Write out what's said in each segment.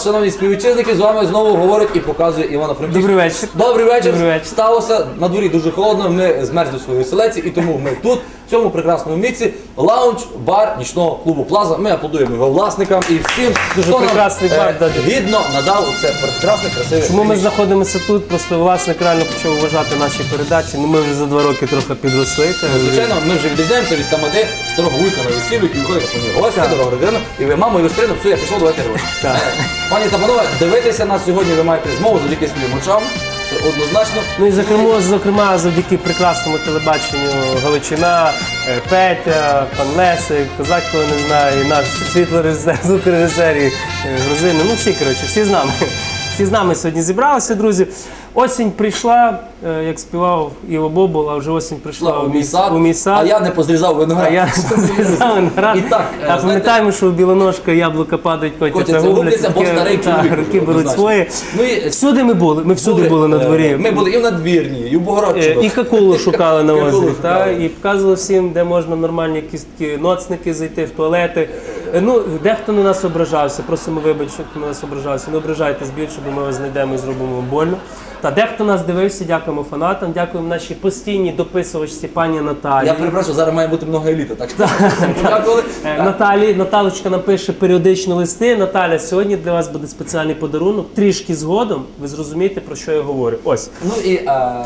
Вас, шановні співвітчизники. З вами знову говорить і показує Івана Франківськ. Добрий вечір. Добрий вечір. Добрий вечір. Сталося на дворі дуже холодно. Ми змерзли в своїй селеці, і тому ми тут, в цьому прекрасному місці, лаунж, бар нічного клубу Плаза. Ми аплодуємо його власникам і всім, Дуже хто нам, прекрасний бар, е, да. гідно надав це прекрасне, красиве. Чому ми знаходимося тут? Просто власник реально почав вважати наші передачі. Ну ми вже за два роки трохи підросли. та вже- Звичайно, ми вже відрізняємося від тамади старого вуйка на весіллю, який виходить, що ми гості, Так. дорога родина, і ви маму і вестрину, все, я пішов, давайте гроші. Так. Пані та панове, дивитися нас сьогодні ви маєте змогу завдяки своїм очам. Однозначно. Ну і зокрема, зокрема, завдяки прекрасному телебаченню Галичина, е, Петя, пан Лесик, Козак, кого не знає, і наш світлорежисер, звукорежисер е, Грузини. Ну всі коротше, всі з нами. Всі з нами сьогодні зібралися, друзі. Осінь прийшла, е, як співав Іво Бобол, а вже осінь прийшла у мій сад, у мій сад. а я не позрізав виноград. А я зрізав виноград. І так, е, а знаєте- пам'ятаємо, що в білоножка, яблука падають, котяться, Котяться, губляться, бо таке, старий та, чоловік вже, беруть однозначно. своє. Ну і Всюди ми були, ми всюди були на е, дворі. Ми були і в надвірні, і в Е, Богородчино. І какулу шукали на Какулу озері, та, шукали. і показували всім, де можна нормальні якісь такі ноцники зайти в туалети. Е, Ну, дехто на нас ображався, просимо вибачення, хто на нас ображався. Не ображайтесь більше, бо ми вас знайдемо і зробимо вам больно. Та дехто нас дивився, дякуємо фанатам, дякуємо нашій постійній дописувачці пані Наталі. Я перепрошую, зараз має бути много еліта, так подякували. Е, Наталі, Наталочка напише періодично листи. Наталя, сьогодні для вас буде спеціальний подарунок. Трішки згодом ви зрозумієте, про що я говорю. Ось. Ну і е,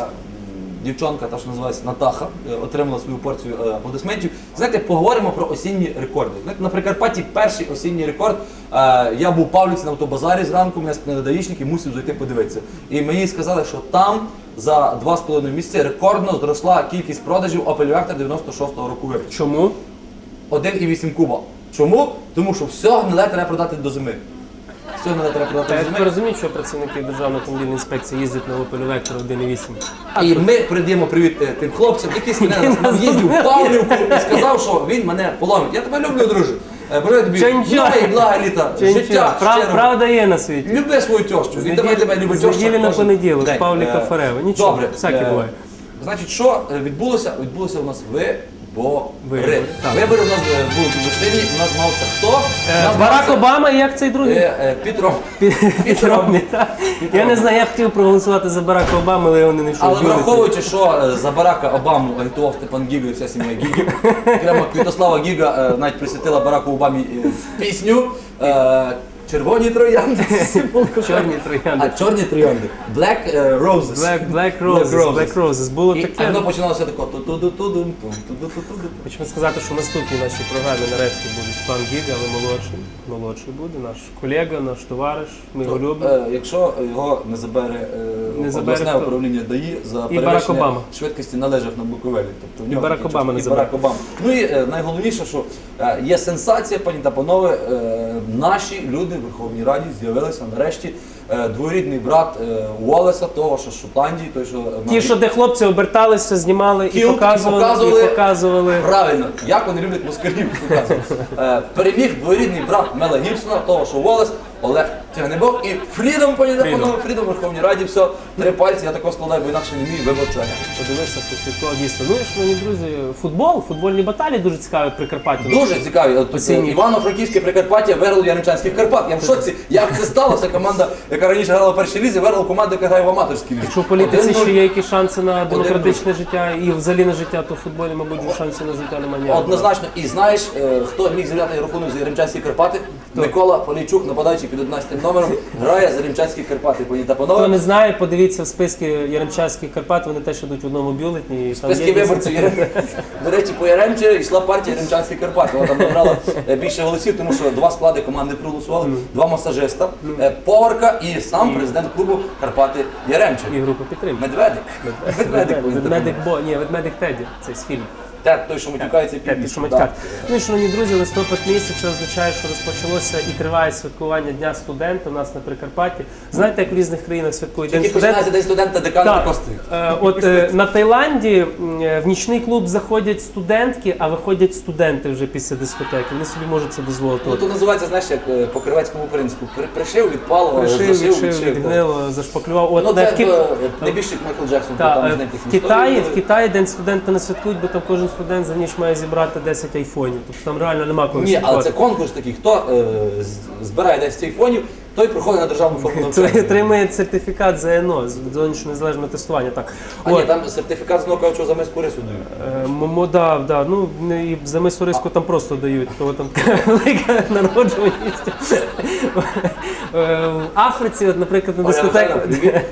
дівчонка, та що називається Натаха, е, отримала свою порцію е, аплодисментів. Знаєте, поговоримо про осінні рекорди. Знаєте, на Прикарпатті перший осінній рекорд. Е, я був у Павлівці на автобазарі зранку, мене спинили і мусив зайти подивитися. І мені сказали, що там за 2,5 місяці рекордно зросла кількість продажів Opel Vectra 96-го року. Чому? 1,8 куба. Чому? Тому що все гниле треба продати до зими. Все гниле треба продати я тепер розумію, що працівники Державної автомобільної інспекції їздять на Opel Vectra 1.8. І ми передаємо привіт е, тим хлопцям, який мене нас їздив в Павлівку і сказав, що він мене поломить. Я тебе люблю, друже. Е, Бажаю тобі нової блага літа, життя, Прав- Правда є на світі. Люби свою тещу. Від тебе любить з теща. неділі на понеділок. Павліка Е, Форева. Нічого, Добре. всяке буває. Значить, що відбулося? Відбулося у нас вибори. Вибори, так. Вибори у нас е, були дуже сильні. У нас мався хто? У Е, нас Барак мався, Обама і як цей другий? е, е, Пітро. Підробний, так. Я не знаю, я хотів проголосувати за Барака Обаму, але його не знайшов. Але враховуючи, що е, за Барака Обаму агітував Степан Гіга і вся сім'я Гігів, окремо Квітослава Гіга е, навіть присвятила Бараку Обамі е, пісню е, Червоні троянди. це. Чорні троянди. А чорні троянди. Black е, Roses. Black, Black Roses, Roses. Black Roses. Було І таке. воно починалося тако. ту-ту-ту-тудум. Хочемо сказати, що в наступній нашій програмі нарешті буде пан Гіга, але молодший. Молодший буде, наш колега, наш товариш. Ми його любимо. Е, Якщо його не забере е, Не забере обласне хто? управління ДАІ за Барак перевищення Обама. швидкості належав на Буковелі. Тобто в нього Барак такі Обама чутки. не І Барак Обама. Ну і е, найголовніше, що е, є сенсація, пані та панове, е, наші люди в Верховній Раді з'явилися нарешті. Е, Двоюрідний брат е, Уоллеса, того, що з Шотландії, той, що Ті, що де хлопці оберталися, знімали і Кілт, показували, показували. і показували. Правильно, як вони люблять москалів показувати. Е, переміг двоюрідний брат Мела Гібсона, того, що Волес, Олег Тягнебок і Фрідом, та панове, Фрідом в Верховній Раді, все, три пальці, я такого складаю, бо інакше не вмію виборчення. Подивився хто світло дійсно. Ну і шановні друзі, футбол, футбольні баталії дуже цікаві в Прикарпатті. Дуже цікаві. От, е, Івано-Франківське Прикарпаття виграло Яремчанських Карпат. Я в шоці, як це сталося. Команда, яка раніше грала в першій лізі, виграла команду, яка грає в аматорській лізі. Якщо в політиці ще є якісь шанси на демократичне життя і взагалі на життя, то в футболі, мабуть, шансів на життя немає ніякого. Однозначно, і знаєш, е, хто міг зіграти рахунок за Яремчанські Карпати? Микола Полійчук, нападаючий під 11 номером, грає за Яремчанські Карпати. Пані та Хто не знає, подивіться в списки Яремчанських Карпат, вони теж йдуть в одному бюлетні. І там Списки є виборців. До речі, по Яремче йшла партія Яремчанські Карпати. Вона там набрала е, більше голосів, тому що два склади команди проголосували, два масажиста, е, поварка і сам президент клубу Карпати Яремче. І група підтримки. Медведик. Медведик. повинен Ведмедик. Бо, ні, ведмедик Теді, це з фільму. Те, той, що матюкається матькать. Ну і шановні друзі, листопад місяць це означає, що розпочалося і триває святкування Дня студента у нас на Прикарпатті. Знаєте, як в різних країнах святкують День студента? починається день студента декана Костик. е, от е, на Таїланді е, в нічний клуб заходять студентки, а виходять студенти вже після дискотеки. Вони собі можуть це дозволити. Ну то називається, знаєш, як по кривецькому принципу. При- Пришив, відпало, Пришив, відшив, відгнило, зашпаклював. От Ну це Майкл Джексон, в Китаї день студента не святкують, бо там кожен студент за ніч має зібрати 10 айфонів. Тобто там реально нема коли Ні, але це конкурс такий, хто е, з- збирає 10 айфонів, той проходить на державну форму навчання. сертифікат ЗНО зовнішнього незалежного тестування. Так. А ні, От. там сертифікат з нокауту за миску рису дають. Е, мо- да, да. Ну не- і за мису риску там просто дають, того там така велика народжуваність. Е, В Африці, от, наприклад, на Оля дискотеку. Михайлівна, привіт.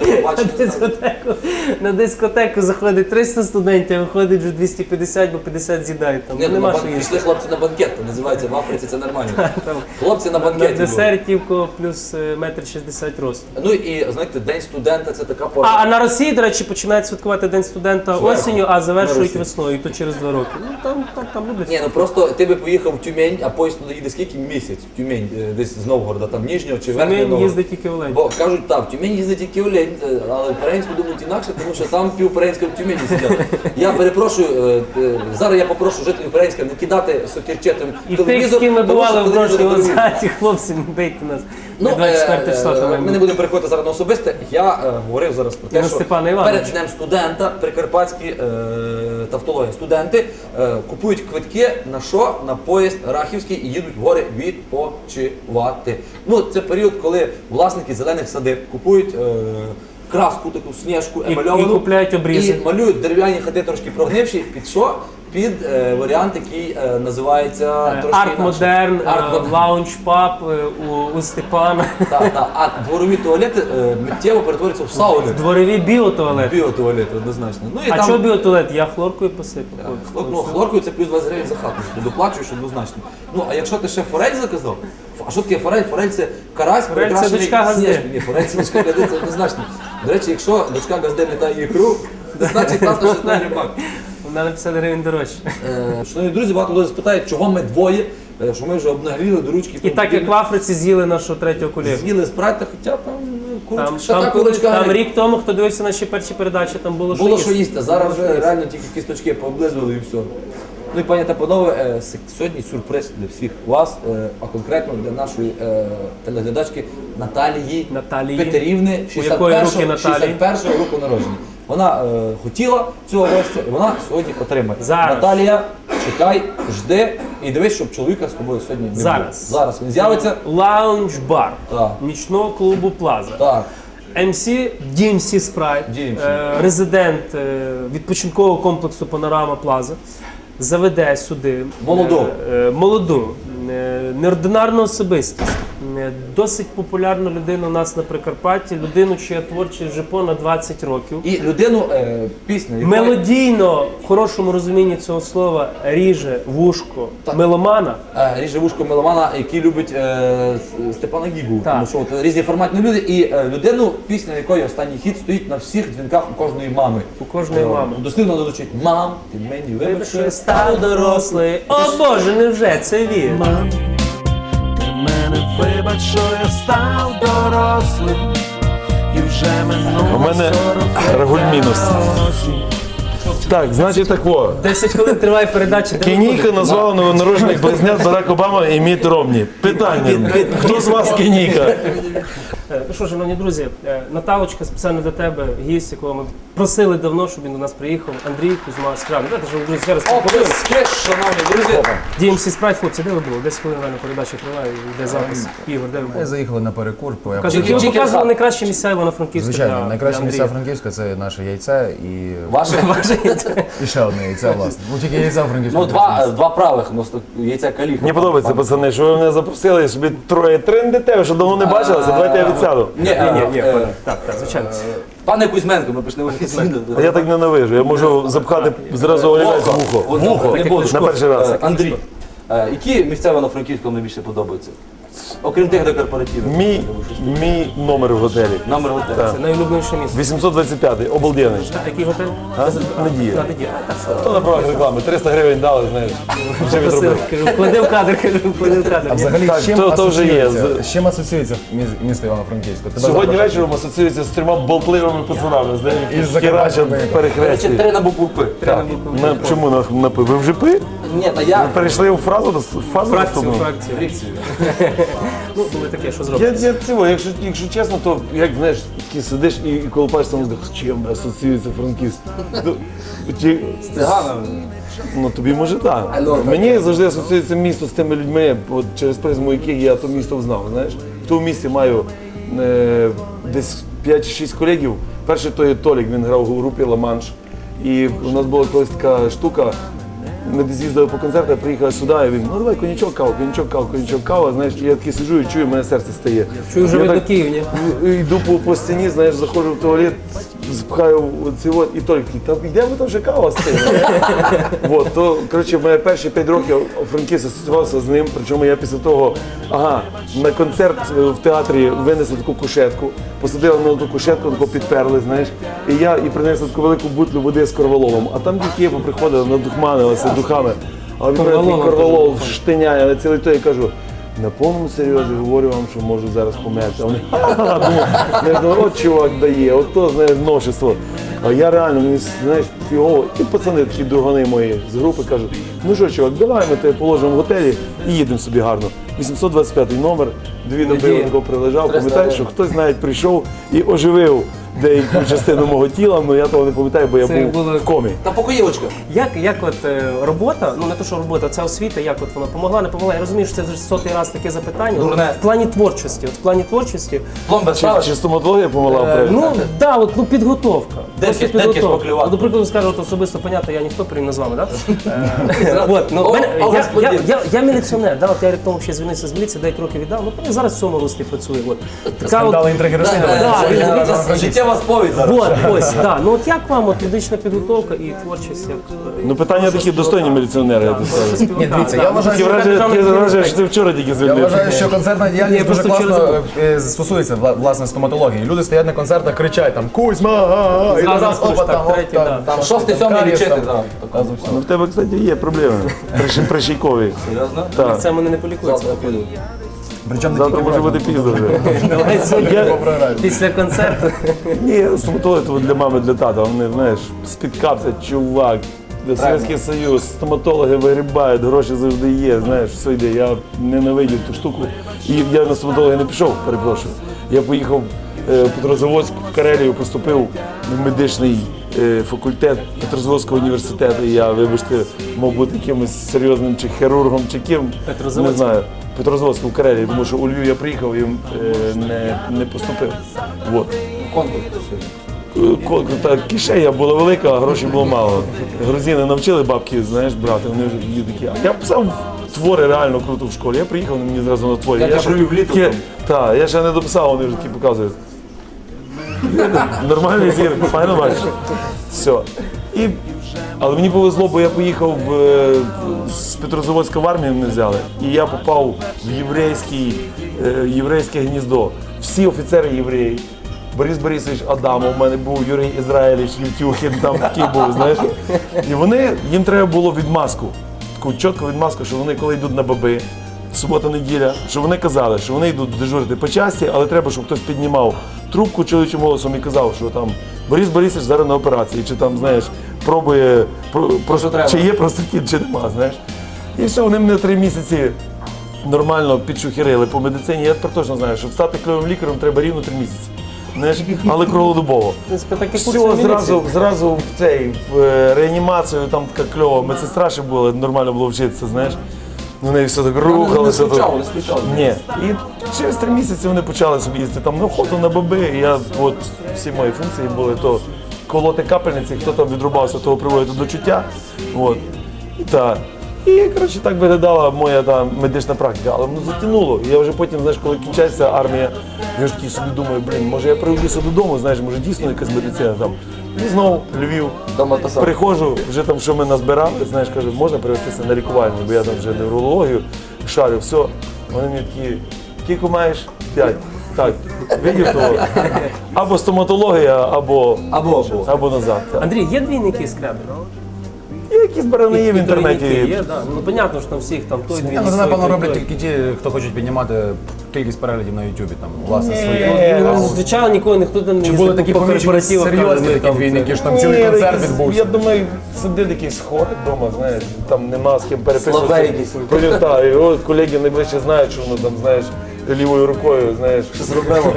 До На побачення. дискотеку, на дискотеку заходить 300 студентів, а виходить вже 250, бо 50 з'їдають. Там Ні, ну, нема що їсти. пішли хлопці на банкет, то називається в Африці, це нормально. Там Хлопці на на банкеті. були. десертівку плюс е, метр шістдесят росту. Ну і знаєте, день студента це така А, пора. а на Росії, до речі, починають святкувати День студента Зверху. осінню, а На завершують Росії. весною, і то через два роки. Ну там, там, там люблять. Ні, ну просто ти би поїхав в Тюмень, а поїзд туди їде скільки місяць в Тюмень, е, десь з Новгорода, там Ніжнього чи Верхнього Ми Новгорода. їздить тільки в Олень. Бо кажуть, так, в Тюмень їздить тільки Олень, е, але українську думають інакше, тому що там пів українська в Тюмені сидять. Я перепрошую, е, е, зараз я попрошу жителів Українська не кидати сокірчетом І тих, з ким ми тому що бували в телевізор. Озаті, хлопці, не бийте нас. Ну, Ми 24 е, числа там Ми не будемо переходити зараз на особисте. Я е, говорив зараз про І на те, що Степана Івановича. перед днем студента прикарпатські е, тавтологія студенти е, купують квитки на що? На поїзд Рахівський і їдуть в гори відпочивати. Ну, це період, коли власники зелених садиб купують. Е, Краску таку сніжку І- емальовану і купляють обрізи. і малюють дерев'яні хати трошки прогнивші. Під що? Під е, варіант, який е, називається трошки інакше. Арт-модерн, Арт-модерн. лаунч-паб е, у, у Степана, Так, так. А дворові туалети е, миттєво перетворюються в сауни. дворові біотуалети. Біотуалети, однозначно. Ну і А там чого біотуалет? Я хлоркою посипав. хлор- ну, хлоркою це плюс 20 гривень за хату. Ти доплачуєш однозначно. Ну а якщо ти ще форель заказав, ф- а що таке форель? Форель це карась, Форель це прикрашений дочка Газди. сніжкою. Ні, форель це дочка газди, це однозначно. До речі, якщо дочка газди літає ікру, значить класно, що це рибак. На 50 гривень дорожче. Е, Шановні друзі, багато людей спитають, чого ми двоє, е, що ми вже обнагліли до ручки. І так як в Африці з'їли нашого третього колегу. з'їли спрайта, хоча там ну, курочка, Там, ще та там, курочка. там рік тому, хто дивився наші перші передачі, там було, Було що їсти, зараз вже реально тільки кісточки пооблизували і все. Ну і пані та панове, е, с- сьогодні сюрприз для всіх вас, е, а конкретно для нашої е, телеглядачки Наталії Наталії. Петерівни, У якої руки 61 Наталії? 61 року народження. Вона е, хотіла цього гостя, і вона сьогодні отримає. Зараз. Наталія, чекай, жди і дивись, щоб чоловіка з тобою сьогодні не Зараз. було. Зараз він з'явиться. Лаунж-бар Так. нічного клубу Плаза. Так. MC DMC Sprite, DMC. е, резидент е, відпочинкового комплексу Панорама Плаза, заведе сюди Молоду. е, е, молоду, е, неординарну особистість, досить популярну людину у нас на Прикарпатті, людину, чия творчість вже понад 20 років. І людину е, пісню. якої- Мелодійно, в хорошому розумінні цього слова, ріже вушко Так. меломана. Е, Ріже вушко меломана, який любить е, С- Степана Гігу. Так. Тому що от різні форматні люди. І е, людину, пісня якої останній хід стоїть на всих дзвінках у кожної мами. У кожної Е, мами. Дослівно звучить мам, ти мені Вибач, вибач, став дорослий. О Боже, невже це він? Мам, мене вибач, що я став дорослим, і вже минуло У мене 40 рагуль мінус. Так, значить так во. 10 хвилин триває передача. Кініка Кенійка назвала новонароджених близнят Барак Обама і Міт Ромні. Питання. Хто з вас Кенійка? Е, Ну що, шановні друзі, е, Наталочка спеціально для тебе, гість, якого ми просили давно, щоб він до нас приїхав. Андрій Кузьма Скраб. Давайте, шановні друзі, зараз поговоримо. Оплески, шановні друзі. DMC Sprite, хлопці, де ви були? 10 хвилин реально передача триває, йде запис. Ігор, де ви Ми були? заїхали на перекур, по Кажуть, ви тільки показували найкращі місця Івано-Франківська звичайно, найкраще місця Франківська це наше яйце і, Ваше і ще одне яйце, власне. Ну тільки яйця в Франківську. ну, два, е, два правих, ну, сто- яйця каліха. Мені подобається, пацани, що ви мене запросили, собі троє трендите, ви що давно не бачилися, давайте я відсяду. Ні, Ні, е, ні, ні, е, так, так, звичайно. Пане Кузьменко, ми почнемо офіційно. А я так ненавижу, я можу запхати зразу олівець в вухо. Вухо, не. На перший раз. Е, Андрій, е, які місця Івано-Франківському найбільше подобаються? Окрім тих, де корпоративних. Мій, мій номер в готелі. Номер готелю. Це найулюбленіше місце. 825-й, обалденний. Який готель? А? Надія. На так. Хто на правах реклами? 300 гривень дали, знаєш. Вже відробив. кажу, вклади в кадр, кажу, вклади в кадр. А взагалі Так, з чим то- то вже є. асоціюється- з чим асоціюється міс- місто Івано-Франківська? Тебе Сьогодні вечором асоціюється з трьома болтливими пацанами, знаєш, Із які Закарпаття херачать в виїхали. перехресті. Три на букву П? Так. На, чому на, на? Ви вже пи? Ні, та я Перейшли в фразу, фазу Фракцію, наступну? фракцію. Ну, були таке, що Я, зробити. я цього, якщо, якщо чесно, то як знаєш, такий сидиш і, і колупаєшся мозок, з чим асоціюється франківськ? Ну, чи- Цигана. Ну тобі може так. Так. Мені завжди асоціюється місто з тими людьми, от, через призму яких я то місто знав, знаєш? в тому місці маю е, десь 5-6 колегів. Перший то є Толік, він грав у групі Ла-Манш. І у нас була колись така штука. Ми десь їздили по концерту, я приїхав сюди, і він, ну давай коньячок кава, коньячок кава, коньячок кава. Знаєш, я такий сиджу і чую, мене серце стає. Чую, вже ви до Київ. Ну, Йду по, по стіні, знаєш, заходжу в туалет, запхаю оці от, і тільки та йде там вже кава стине. От, то, коротше, мене перші 5 років Франківськ асоціювався з ним, причому я після того, ага, на концерт е, в театрі винесли таку кушетку, посадили на ту кушетку, таку підперли, знаєш, і я і принесли таку велику бутлю води з корвалолом, а там діки приходили, надухманилися духами, а він такий корвалол штиняє на цілий той, я кажу, на повному серйозі говорю вам, що можу зараз померти. А вони я думаю, от чувак дає, от то знаєш, новшество. А я реально, мені знаєш, фігово. І пацани такі другани мої з групи кажуть, ну що, чувак, давай ми тебе положимо в готелі і їдемо собі гарно. 825 номер, дві доби його прилежав. Пам'ятаєш, що хтось навіть прийшов і оживив деяку частину мого тіла, але я того не пам'ятаю, бо я Це був було- в комі. Та покоївочка. Як, як от е, робота, ну не то, що робота, ця освіта, як от вона помогла, не помогла. Я розумію, що це вже сотий раз таке запитання. Дурне. В плані творчості, от в плані творчості, Пломба Чи, чи стоматологія помогла? е, правильно? ну да, от ну підготовка. Де Просто ки- де киш поклювати? До прикладу, скажу, от особисто понятно, я ніхто порівняно з вами, да? Е, От, ну, О, мене- о, я, господин. я, я, я міліціонер, да, от я рік тому ще звільнився з міліції, 9 років віддав, ну я зараз в цьому руслі працюю. От. Така от- Скандали інтриги розслідування. Да, Сьогодні він- на він- Життєва сповідь зараз. От, ось, да. Ну от як вам от медична підготовка і творчість як е, Ну питання такі достойні міліціонери, я тобі скажу. Ні, дивіться, я вважаю, Таке що враження, таке враження, що ти вчора тільки Я вважаю, що концертна діяльність дуже просто класно е, стосується вла- власне стоматології. Люди стоять на концертах, кричать там Кузьма, а, а», і Зразу раз, скажеш, опа, так, там, третій, да. Там щось шостий, там, сьомий карієс лічити. там. все. Ну в тебе, кстати, є проблеми. Прищ- Прищійкові. Серйозно? Так. це мене не полікується. Причому Завтра може бути пізно вже. Давай сьогодні після концерту. Ні, стоматологи для мами, для тата. Вони, знаєш, спіткався, чувак. Совєтський Союз, стоматологи вигрібають, гроші завжди є, знаєш, все йде. Я ненавидів ту штуку. І я на стоматолога не пішов, перепрошую. Я поїхав Петрозаводськ в Карелію, поступив в медичний е, факультет Петрозаводського університету. І я, вибачте, мав бути якимось серйозним чи хірургом, чи ким. Не знаю. Петрозаводську в Карелії, тому що у Львів я приїхав і е, не, не поступив. Вот. Конкурс. Ко- та кишеня була велика, а грошей було мало. Грузини навчили бабки, знаєш, брати, вони вже тоді такі. Я писав твори реально круто в школі. Я приїхав, вони мені зразу на творі. Я там. Так, я ще не дописав, вони вже такі показують. Нормальний зір, файно бачиш. Все. І, але мені повезло, бо я поїхав е, з Петрозаводська в армію мене взяли, і я попав в єврейський, е, єврейське гніздо. Всі офіцери євреї. Борис Борисович Адамов, у мене був Юрій Ізраїльович Євтюхін, там такий був, знаєш. І вони, їм треба було відмазку. Таку чітку відмазку, що вони коли йдуть на баби, субота-неділя, що вони казали, що вони йдуть дежурити по часті, але треба, щоб хтось піднімав трубку чоловічим голосом і казав, що там Борис Борисович зараз на операції, чи там, знаєш, пробує, про, треба. чи є простатит, чи нема, знаєш. І все, вони мене три місяці нормально підшухерили по медицині. Я тепер точно знаю, щоб стати кльовим лікарем, треба рівно три місяці. Знаєш, але круглодобово. Курси Все, зразу, зразу в цей в е, реанімацію, там така кльова медсестра ще була, нормально було вчитися, знаєш. На неї все так рухалося. не скучали, не скучали. Ні. І через три місяці вони почали собі їздити там на охоту, на баби. І я, от всі мої функції були то колоти капельниці, хто там відрубався, того приводити до чуття. От. Та. І коротше так виглядала моя та медична практика, але воно затягнуло. І я вже потім, знаєш, коли кінчається армія, я ж такий собі думаю, блін, може я приїдуся додому, знаєш, може дійсно якась медицина там. І знову Львів. Дома та сам. Приходжу, вже там, що ми назбирали, знаєш, кажу, можна привезтися на лікувальню, бо я там вже неврологію шарю, все. Вони мені такі, кілько маєш? П'ять. Так, видів того. Або стоматологія, або, Або, або. або назад. Так. Андрій, є двійники? Є якісь барани є в інтернеті. Є, да. Ну, понятно, що там всіх там той ну, це, напевно, роблять тільки ті, хто хочуть піднімати кількість переглядів на Ютубі, там, власне, свої. Ну, Звичайно, нікого ніхто там не Чи були такі по помічені серйозні такі двійники, що там цілий концерт відбувся? Я думаю, сидить якийсь хворий вдома, знаєш, там нема з ким переписуватися. от колеги найближче знають, що воно там, знаєш, лівою рукою, знаєш,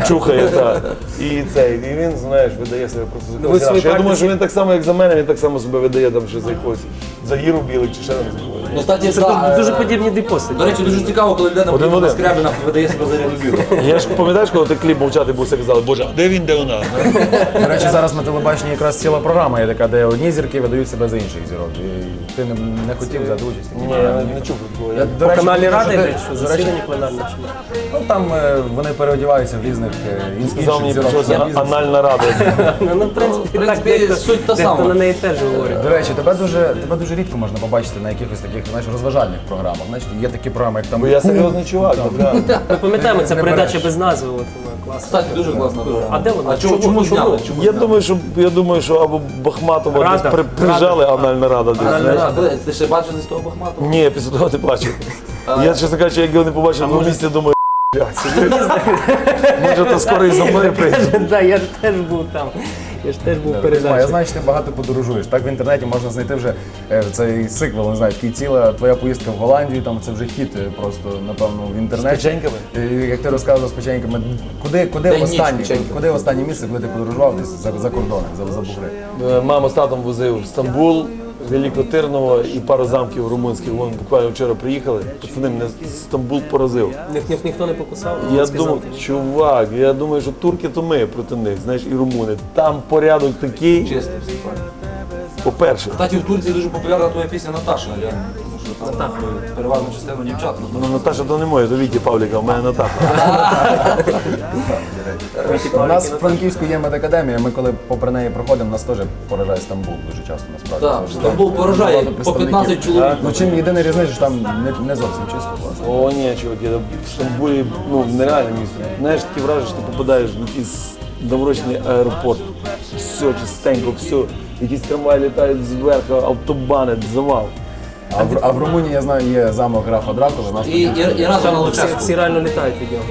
чухає, так. І цей, і він, знаєш, видає себе просто за Ну, когось. інакше. Я думаю, що він так само, як за мене, він так само себе видає там ще за якогось, за гіру білий чи ще там за когось. Ну, кстати, Це да, дуже е, подібні дві. До речі, дуже цікаво, коли людина Один в один. Скрябіна видає себе за ряду білого. Я ж пам'ятаєш, коли ти кліп мовчати був, все казали, боже, а де він, де вона? До речі, зараз на телебаченні якраз ціла програма є така, де одні зірки видають себе за інших зірок. І ти не, не хотів взяти участь. Ні, я не чув. Я, до речі, каналі думаю, Рада що що до речі, засідання пленарне чи ні? Ну там е, вони переодіваються в різних е, ін- Сказав мені, інших зірок. прийшла Бізнесу. анальна рада. Ну, в принципі, в принципі, дехто, суть та дехто сама. на неї теж говорить. До речі, тебе дуже тебе дуже рідко можна побачити на якихось таких знаєш, розважальних програмах. Знаєш, є такі програми, як там Бо я серйозний чувак. да. Ми пам'ятаємо, ця Не передача без назви, от вона класна. Кстати, дуже класна програма. А де вона? А чому, Чому- зняли? Я зняли? думаю, що я думаю, що або Бахматова Рада. десь при, прижали анальна рада. Десь, знаєш. Ти ще бачили з того Бахматова? Ні, після того не бачив. Я, чесно кажучи, як його не побачив на місці, думаю, «Блядь, може то скоро і за мною прийде. Да, я ж теж був там. Я ж теж був передачі. Я знаю, що ти багато подорожуєш. Так в інтернеті можна знайти вже е, цей сиквел, не знаю, такий ціла твоя поїздка в Голландію, там це вже хіт е, просто, напевно, в інтернеті. З печеньками? Е, Як ти розказував з печеньками, куди, куди, останні ніч останнє, печеньки? куди останнє місце, коли ти подорожував десь за, за кордони, за, за бугри? Е, Мама з татом возив в Стамбул, Великотирново і пару замків румунських. Вон буквально вчора приїхали. Пацани мене Стамбул поразив. Них, ні, ніхто не покусав. Я думаю, думав, чувак, я думаю, що турки то ми проти них, знаєш, і румуни. Там порядок такий. Чесно, По-перше, Кстати, в Турції дуже популярна твоя пісня Наташа. Там переважно частину дівчат. ну, ну Наташа то не моє, то Віті Павліка, в мене Наташа. У нас в Франківську є медакадемія, ми коли попри неї проходимо, нас теж поражає Стамбул дуже часто насправді. Так, Тому що Стамбул там поражає багато по представників. 15 чоловік. Ну чим єдиний різниця, що там не, не зовсім чисто, власне. О, ні, чуваки, в Стамбулі ну, нереальне місто. Знаєш, таке враження, що ти попадаєш в якийсь доморочний аеропорт. Все чистенько, все. Якісь трамваї літають зверху, автобани, завал. А в, а в Румунії я знаю, є замок графа Дракули. Нас І, і, і разом на всі, всі реально літають від нього.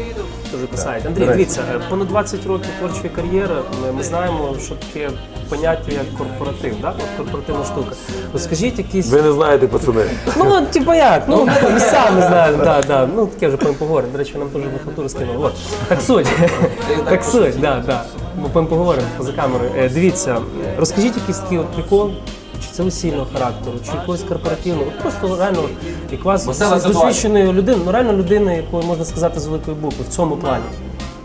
Дуже кусають. Андрій, дивіться, е, понад 20 років творчої кар'єри. е, Ми знаємо, що таке поняття як корпоратив, да? От корпоративна штука. От скажіть якісь. Ви не знаєте, пацани. Ну, от, типа як? Ну, ми самі знаємо, да, да. Ну, таке вже потім поговоримо. До речі, нам теж вихатуру скинули. От. Так суть. Так суть, да, да. Ми потім поговоримо поза камерою. Е, Дивіться, е, розкажіть якийсь такий от прикол. Чи це весільного характеру, чи якогось корпоративного, От просто реально, як вас Весела з ситуація. досвідченої людини, ну реально людини, якою можна сказати з великої букви, в цьому плані.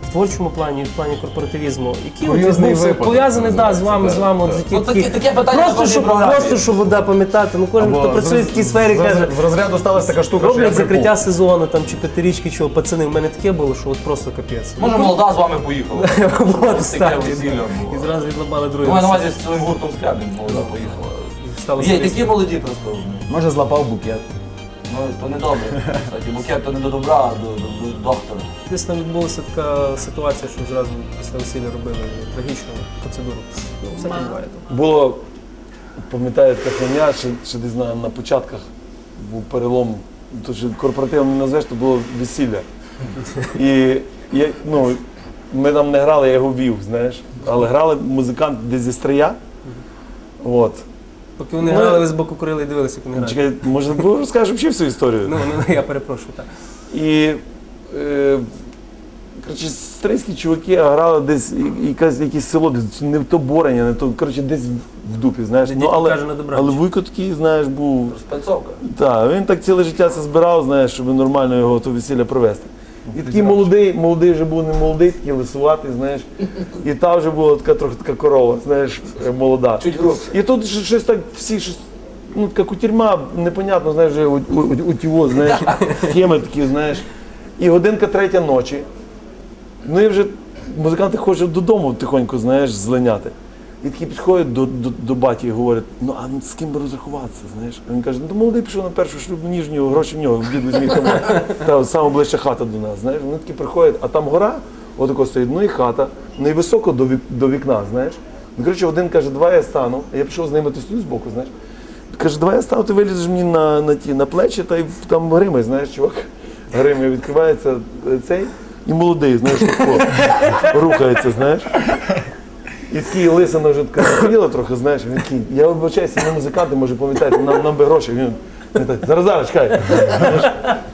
В творчому плані, і в плані корпоративізму, який от Курйозний відбувся, випадок, пов'язаний да, з вами, з вами от в житті. Ну, таке питання на просто, кожній щоб, програмі. просто, щоб вода пам'ятати. Ну, кожен, хто працює в такій сфері, з, каже, з розряду сталася така штука, що я роблять припух. закриття сезону там, чи п'ятирічки, чого, пацани, в мене таке було, що от просто капець. Може, молода з вами поїхала. Таке весілля І було. зразу відлабали Ну, маю на друге. увазі з своїм гуртом Скрябін молода поїхала. Стало Є такі молоді просто. Може злапав букет. Ну, то не добре. Кстати, букет то не до добра, а до, до, до доктора. Десь там відбулася така ситуація, що зразу після весілля робили трагічну процедуру. Ну, все буває. Було, пам'ятаєте, хроня, ще, ще десь на, на початках був перелом, то що корпоративом не назвеш, то було весілля. І я, ну, ми там не грали, я його вів, знаєш. Але грали музиканти десь зі стрия. От. Поки вони грали, ви з боку курили і дивилися, як вони грають. Чекай, може, розкажеш взагалі всю історію? Ну, ну, я перепрошую, так. І е, коротше, стрийські чуваки грали десь і- якась, якесь село, десь не то Борення, не то, коротше, десь в дупі, знаєш. Де Ну, але, каже на добраніч. але Вуйко такий, знаєш, був. Спецовка. Так, він так ціле життя це збирав, знаєш, щоб нормально його то весілля провести. І такий молодий, молодий вже був не молодий, такий лисуватий, знаєш. І та вже була така трохи така корова, знаєш, молода. Чуть. І тут щось так всі щось. Ну, така кутерьма, непонятно, знаєш, у, у, у, тіво, знаєш, схеми такі, знаєш. І годинка третя ночі. Ну і вже музиканти хочуть додому тихонько, знаєш, злиняти. І такі підходять до, до, до баті і говорять, ну а з ким би розрахуватися, знаєш? Він каже, ну молодий пішов на першу шлюбну ніжню, гроші в нього, дід візьміть тому. Та саме ближча хата до нас, знаєш. Вони такі приходять, а там гора, отако стоїть, ну і хата, ну до, вік, до вікна, знаєш. Ну, коротше, один каже, давай я стану, а я пішов з ними ти стою збоку, знаєш. Каже, давай я стану, ти вилізеш мені на, на, ті, на плечі та й там гримай, знаєш, чувак. Гримай, відкривається е, цей і молодий, знаєш, рухається, знаєш. І такий лисина вже така сиділа трохи, знаєш, він такий, я вибачаюся, ми музиканти, може пам'ятаєте, нам, нам би гроші. Він, він так, зараз, зараз, чекай. Знаєш,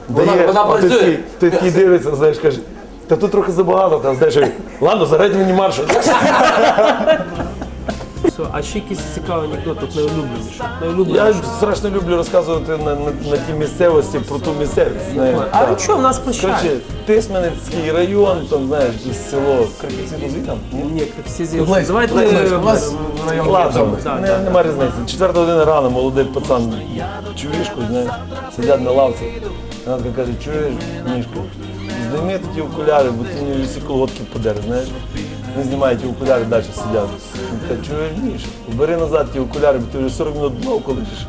Вона- дає, вона а ти працює. такий, ти такий дивиться, знаєш, каже, та тут трохи забагато, там, знаєш, ладно, заграйте мені марш. Все. А ще якийсь цікавий анекдот, тут найулюбленіший. Я Найулюбленіший. страшно люблю розказувати на, на, на тій місцевості про ту місцевість. Знаєш, А Так. ну що, в нас? Коротше, Тисменецький район, там, знаєш, якесь село, Криківці звідти? Ні, всі зі Близько, Давайте близько. е, У вас район Ладно, Так, не, так. нема різниці. Четверта година рано, молодий пацан, чуєшку, знаєш, сидять на лавці. Вона така каже, чуєш, Мішко, зніми ті окуляри, бо ти мені всі колготки подер, знаєш. Не знімає ті окуляри, далі сидять. Та чуєш, Міш, бери назад ті окуляри, бо ти вже 40 минут дно колишиш.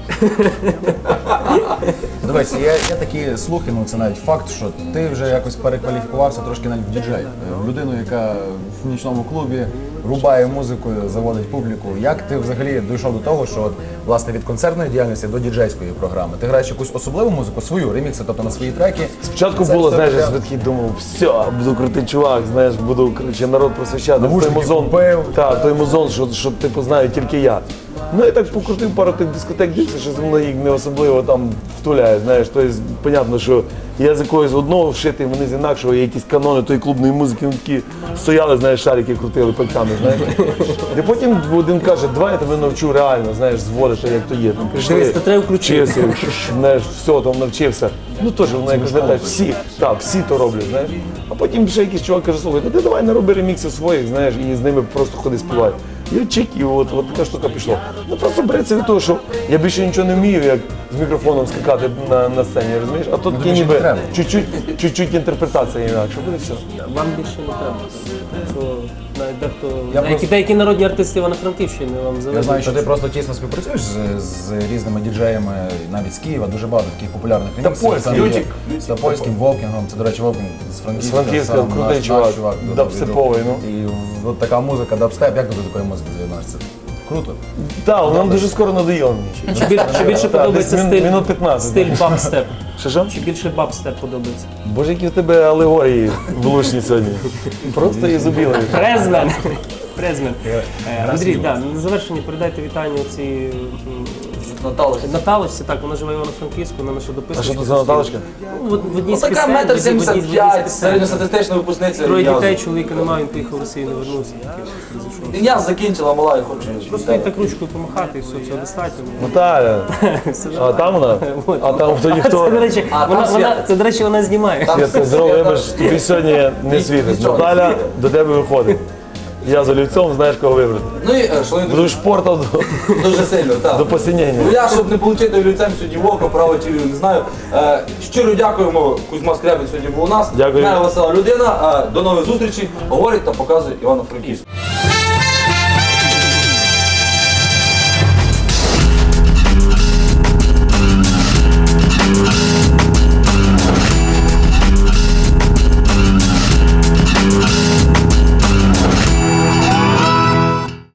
Дивись, є, є такі слухи, ну це навіть факт, що ти вже якось перекваліфікувався трошки навіть в діджей. Е, людину, яка в нічному клубі рубає музику, заводить публіку. Як ти взагалі дійшов до того, що от, власне від концертної діяльності до діджейської програми? Ти граєш якусь особливу музику, свою ремікси, тобто на свої треки? Спочатку Це було, все знаєш, я таке- думав, все, буду крутий чувак, знаєш, буду коротше, народ просвіщати. той музон, купив. та, той музон, що, що типу знаю тільки я. Ну я так покрутив пару тих дискотек, дивився, що воно їх не особливо там втуляє. Знаєш, тобто, понятно, що я з якогось одного вшитий, вони з інакшого, є якісь канони тої клубної музики, вони такі стояли, знаєш, шарики крутили пальцями, знаєш. І потім один каже, давай я тебе навчу реально, знаєш, зводити, як то є. Там пішли, Дивись, то треба включити. вчився, знаєш, все, там навчився. Ну теж воно якось знаєш, всі, так, всі то роблять, знаєш. А потім ще якийсь чувак каже, слухай, та ти давай не роби ремікси своїх, знаєш, і з ними просто ходи співай. І от чик, і от, от така штука пішла. Ну просто береться від того, що я більше нічого не вмію, як з мікрофоном скакати на, на сцені, розумієш? А тут більше ніби чуть-чуть, чуть-чуть інтерпретація інакше, буде все. Вам більше не треба. Навіть дехто, Я деякі, просто- деякі народні артисти Івано-Франківщини вам Я знаю, що ти просто тісно співпрацюєш з, з різними діджеями, навіть з Києва, дуже багато таких популярних реміксів. польський, Там є Ютік. З польським Волкінгом, це, до речі, Волкінг з Франківська. З Франківська, сам крутий наш- чувак, наш чувак. дуже дабстеповий, відомий. ну. І от така музика, дабстеп, як ти до такої музики з'єднаєшся? Круто. Так, нам дуже скоро надоїло мені. Чи, біль- чи більше подобається десь мін- стиль, Мінут 15, стиль бабстеп? Що що? Чи більше бабстеп подобається? Боже, які в тебе алегорії влучні сьогодні. Просто і зубіли. Презмен. Презмен. Е, Андрій, да, на завершення передайте вітання цій Наталочка. Наталочці, так, вона живе в Івано-Франківську, вона наша А що це за Наталочка? Ну, в, в одній з Така пісень, метр одній- в одній- в одній з 75, пісень. середньостатистична випускниця. Троє дітей, чоловіка немає, він поїхав в Росію, не вернувся. таке. Я закінчила мала і хочу. Просто їй так ручкою помахати і все, цього достатньо. Наталя. Все А там вона? А там хто Це, ніхто? до речі, А, вона, там вона, Свята. це, до речі, вона знімає. Там Я тебе здорово, Свята. вибач, тобі сьогодні не світить. нічого. Наталя до тебе виходить. Я за олівцем, знаєш кого вибрати. Ну і е, шановні Буду шпортав до, дуже сильно, так. до посинення. Ну я, щоб не отримати олівцем сьогодні в око, право чи не знаю. Е, щиро дякуємо, Кузьма Скрябін сьогодні був у нас. Дякую. Знає весела людина. Е, до нових зустрічей. Говорить та показує Івано-Франківськ.